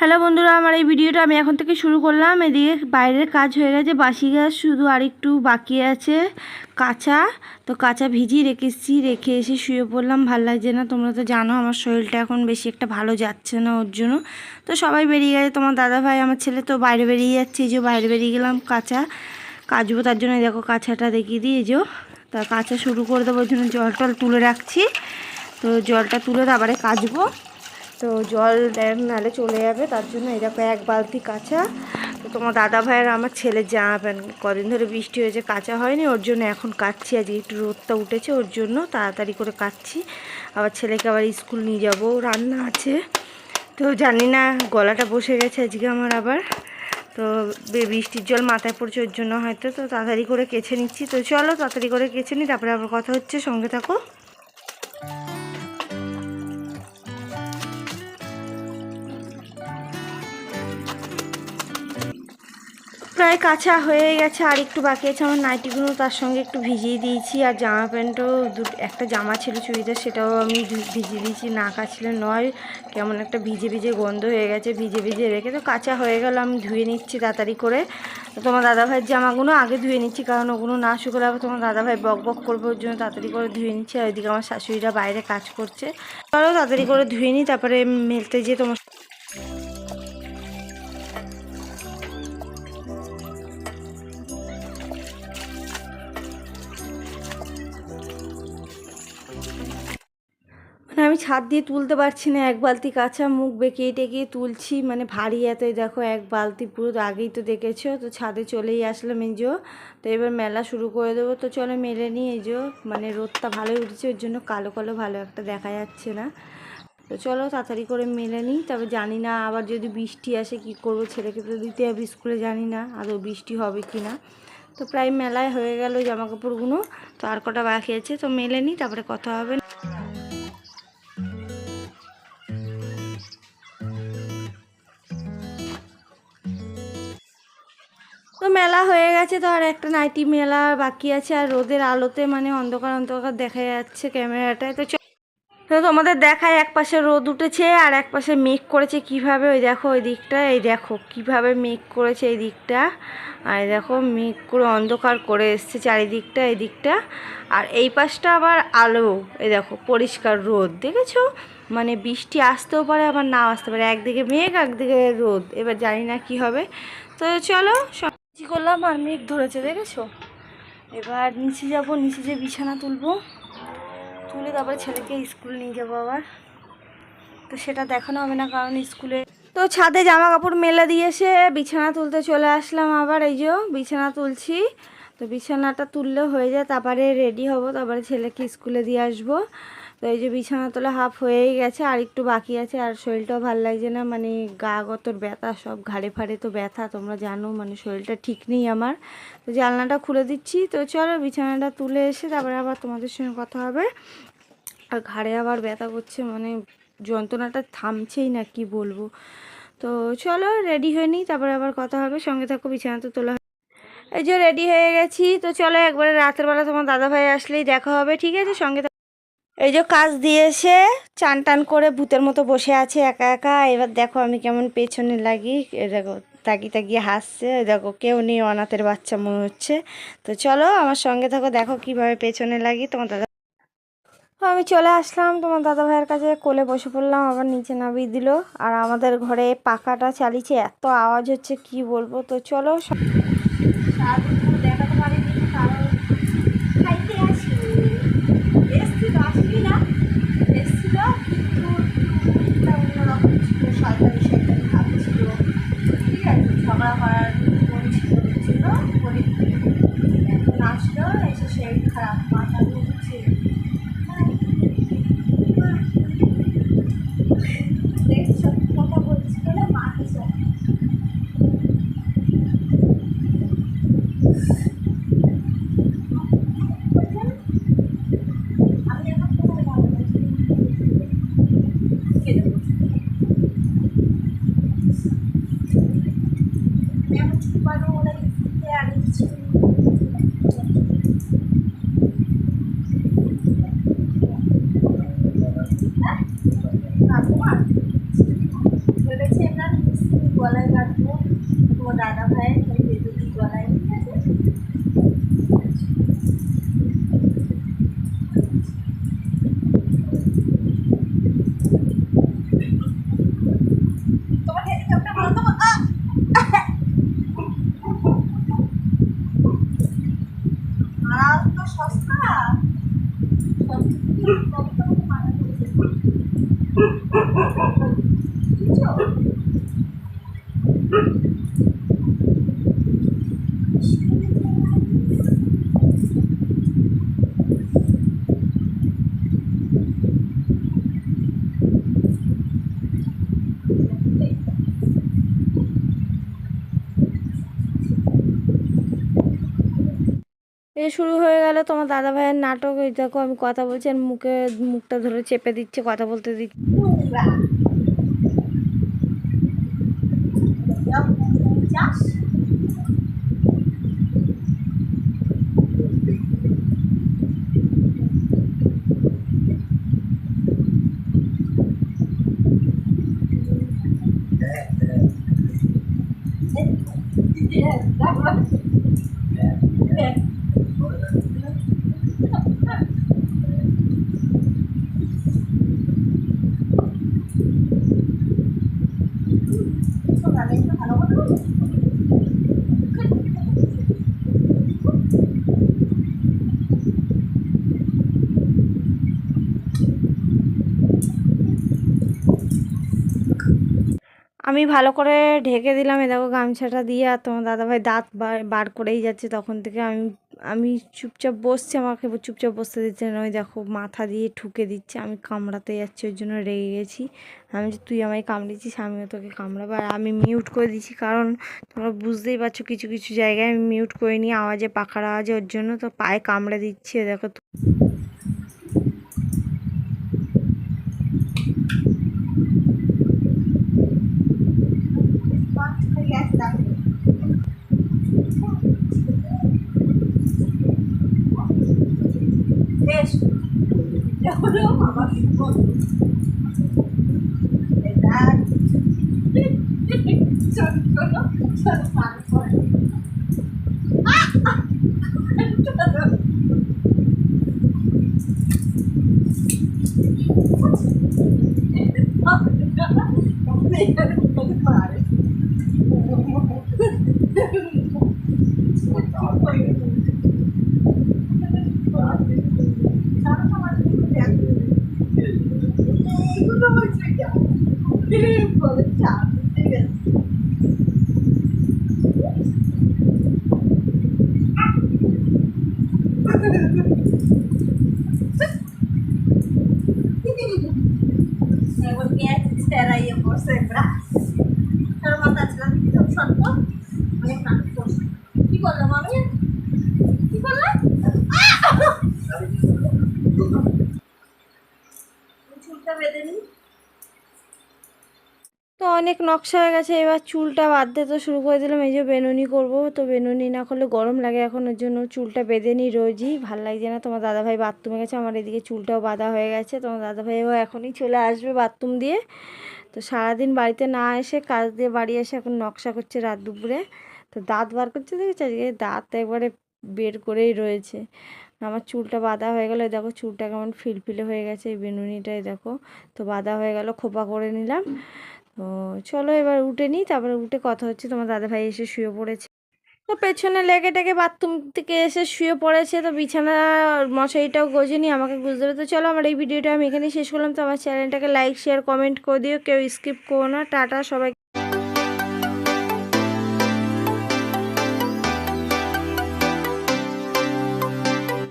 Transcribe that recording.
Hello বন্ধুরা, আমার এই ভিডিওটা আমি এখন থেকে শুরু করলাম। এদিকে বাইরের কাজ হয়ে গেছে, বাসি গাছ শুধু আরেকটু বাকি আছে। কাঁচা, তো কাঁচা ভিজিয়ে রেখেছি, রেখে এসে শুয়ে পড়লাম। ভালো লাগছে না, তোমরা তো জানো আমার শরীরটা এখন বেশি একটা ভালো যাচ্ছে না ওর জন্য। তো সবাই বেরিয়ে গেছে, তোমার দাদা ভাই, আমার ছেলে তো বাইরে বেরিয়ে যাচ্ছে, এই যে বাইরে বেরিয়ে গেলাম কাঁচা। কাচবো তার জন্য দেখো কাঁচাটা দেখিয়ে এই যে। তা কাঁচা শুরু করে দেবো ওই জন্য জল টল তুলে রাখছি। তো জলটা তুলে তারপরে কাচবো। তো জল নালে চলে যাবে। তার জন্য এই দেখো এক বালতি কাঁচা। তো তোমার দাদা ভাইয়ের আমার ছেলের জামা কদিন ধরে বৃষ্টি হয়েছে, কাঁচা হয়নি। ওর জন্য এখন কাচ্ছি আজকে একটু রোদটা উঠেছে, ওর জন্য তাড়াতাড়ি করে কাচ্ছি আবার ছেলেকে আবার স্কুল নিয়ে যাব। রান্না আছে। তো জানি না, গলাটা বসে গেছে আজকে আমার আবার। তো বৃষ্টির জল মাথায় পড়ছে ওর জন্য হয়তো। তো তাড়াতাড়ি করে কেচে নিচ্ছি। তো চলো তাড়াতাড়ি করে কেচে নিই তারপরে আবার কথা হচ্ছে। সঙ্গে থাকো। প্রায় কাঁচা হয়ে গেছে, আর একটু বাকি আছে। আমার নাইটিগুলো তার সঙ্গে একটু ভিজিয়ে দিয়েছি, আর জামা প্যান্টও দু, একটা জামা ছিল চুড়িদার, সেটাও আমি ভিজিয়ে দিয়েছি। না কাচলে নয়, কেমন একটা ভিজে ভিজে গন্ধ হয়ে গেছে, ভিজে ভিজে রেখে তো কাঁচা হয়ে গেল, আমি ধুয়ে নিচ্ছি তাড়াতাড়ি করে। তোমার দাদাভাইয়ের জামাগুলো আগে ধুয়ে নিচ্ছি, কারণ ওগুলো না শুকলে আবার তোমার দাদাভাই বক বক করব ওর জন্য তাড়াতাড়ি করে ধুয়ে নিচ্ছি। আর ওইদিকে আমার শাশুড়িরা বাইরে কাজ করছে। চলো তাড়াতাড়ি করে ধুয়ে নিই, তারপরে মেলতে যেয়ে তোমার ছাদ দিয়ে তুলতে পারছি না। এক বালতি কাঁচা মুখ বেঁকিয়ে টেকিয়ে তুলছি। মানে ভারী এতই দেখো এক বালতি পুরো আগেই তো দেখেছ। তো ছাদে চলেই আসলাম এই যে। তো এবার মেলা শুরু করে দেবো। তো চলো মেলে নিই এই যে। মানে রোদটা ভালোই উঠেছে, ওর জন্য কালো কালো ভালো একটা দেখা যাচ্ছে না। তো চলো তাড়াতাড়ি করে মেলে নিই। তবে জানি না আবার যদি বৃষ্টি আসে কি করব? ছেলেকে তো দিতে হবে স্কুলে, জানি না আদৌ বৃষ্টি হবে কি না। তো প্রায় মেলায় হয়ে গেল জামা কাপড়গুলো তো আর কটা বাকি আছে, তো মেলে নিই, তারপরে কথা হবে। মেলা হয়ে গেছে তো, আর একটা নাইটি মেলা বাকি আছে, আর রোদের আলোতে মানে অন্ধকার অন্ধকার দেখা যাচ্ছে ক্যামেরাটায়। তো তো তোমাদের দেখায়, এক পাশে রোদ উঠেছে, আর এক পাশে মেঘ করেছে কীভাবে? ওই দেখো ওই দিকটা, এই দেখো কীভাবে মেঘ করেছে এই দিকটা। আর দেখো মেঘ করে অন্ধকার করে এসছে চারিদিকটা, এই দিকটা। আর এই পাশটা আবার আলো, এই দেখো পরিষ্কার রোদ, দেখেছ? মানে বৃষ্টি আসতেও পারে, আবার নাও আসতে পারে। একদিকে মেঘ, একদিকে রোদ, এবার জানি না কি হবে। তো চলো কি করলাম? আর মেঘ ধরেছে, দেখেছ? এবার নিচে যাব, নিচে যে বিছানা তুলবো, তুলে তারপরে ছেলেকে স্কুল নিয়ে যাব আবার। তো সেটা দেখানো হবে না, কারণ স্কুলে তো ছাদে জামা কাপড় মেলে দিয়ে এসে বিছানা তুলতে চলে আসলাম আবার। এই যে বিছানা তুলছি। তো বিছানাটা তুললে হয়ে যায়, তারপরে রেডি হব, তারপরে ছেলেকে স্কুলে দিয়ে আসব। তো এই যে বিছানা তোলা হাফ হয়েই গেছে, আর একটু বাকি আছে, আর শরীরটাও ভালো লাগছে না। মানে গা গতর ব্যথা, সব ঘাড়ে ফাড়ে তো ব্যথা, তোমরা জানো মানে শরীরটা ঠিক নেই আমার। তো জানলাটা খুলে দিচ্ছি, তো চলো বিছানাটা তুলে এসে তারপরে আবার তোমাদের সঙ্গে কথা হবে। আর ঘাড়ে আবার ব্যথা করছে মানে যন্ত্রণাটা থামছেই না, কি বলব। তো চলো রেডি হয়ে নিই, তারপরে আবার কথা হবে। সঙ্গে থাকো, বিছানা তো তোলা। এই যে রেডি হয়ে গেছি, তো চলো একবারে রাতের বেলা তোমার দাদা ভাই আসলেই দেখা হবে, ঠিক আছে? সঙ্গে। এই যে কাজ দিয়ে এসে চান টান করে ভূতের মতো বসে আছে একা একা। এবার দেখো আমি কেমন পেছনে লাগি। দেখো তাকিয়ে তাকিয়ে হাসছে। দেখো, কেউ নেই, অনাথের বাচ্চা মনে হচ্ছে। তো চলো আমার সঙ্গে থাকো, দেখো কীভাবে পেছনে লাগি। তোমার দাদা আমি চলে আসলাম তোমার দাদা ভাইয়ের কাছে। কোলে বসে পড়লাম, আবার নিচে নামিয়ে দিল। আর আমাদের ঘরে পাখাটা চালিয়েছে এত আওয়াজ হচ্ছে, কি বলব? তো চলো শুরু হয়ে গেল তোমার দাদা ভাইয়ের নাটক। ওই দেখো আমি কথা বলছি, আর মুখে মুখটা ধরে চেপে দিচ্ছে, কথা বলতে দিচ্ছে। আমি ভালো করে ঢেকে দিলাম, এ দেখো গামছাটা দিয়ে আর তোমার দাদাভাই দাঁত বার- বার করেই যাচ্ছে, তখন থেকে আমি আমি চুপচাপ বসছি, আমাকে চুপচাপ বসতে দিচ্ছে না। ওই দেখো, মাথা দিয়ে ঠুকে দিচ্ছে। আমি কামড়াতে যাচ্ছি ওই জন্য রেগে গেছি। আমি যে তুই আমায় কামড়েছিস, আমিও তোকে কামড়াবো। আর আমি মিউট করে দিচ্ছি কারণ তোমরা বুঝতেই পারছ, কিছু কিছু জায়গায় আমি মিউট করে নিই আওয়াজে, পাখার আওয়াজে ওর জন্য তো পায়ে কামড়ে দিচ্ছে। দেখো Verdade. Já não Espera aí, eu vou sembrar. Quero matar esse lado aqui, não sabe অনেক নকশা হয়ে গেছে, এবার চুলটা বাঁধতে তো শুরু করে দিলাম। এই যে বেনুনি করব, তো বেনুনি না করলে গরম লাগে এখন, ওর জন্য চুলটা বেঁধে নিই রোজই। ভালো লাগছে না, তোমার দাদাভাই বাথরুমে গেছে, আমার এদিকে চুলটাও বাঁধা হয়ে গেছে। তোমার দাদাভাইও এখনই চলে আসবে বাথরুম দিয়ে। তো সারাদিন বাড়িতে না এসে কাজ দিয়ে বাড়ি এসে এখন নকশা করছে রাত দুপুরে। তো দাঁত বার করছে দেখেছি? আজকে দাঁত একবারে বের করেই রয়েছে। আমার চুলটা বাঁধা হয়ে গেল দেখো চুলটা কেমন ফিলফিলে হয়ে গেছে, এই বেনুনিটাই দেখো। তো বাঁধা হয়ে গেল, খোপা করে নিলাম। তো চলো এবার উঠে নিই, তারপরে উঠে কথা হচ্ছে, তোমার দাদা ভাই এসে শুয়ে পড়েছে। তো পেছনে লেগে টেগে বাথরুম থেকে এসে শুয়ে পড়েছে, তো বিছানা মশারিটাও গোজেনি আমাকে বুঝতে হবে তো চলো আমার এই ভিডিওটা আমি এখানেই শেষ করলাম। তো আমার চ্যানেলটাকে লাইক শেয়ার কমেন্ট করে দিও, কেউ স্কিপ করো না। টাটা সবাই।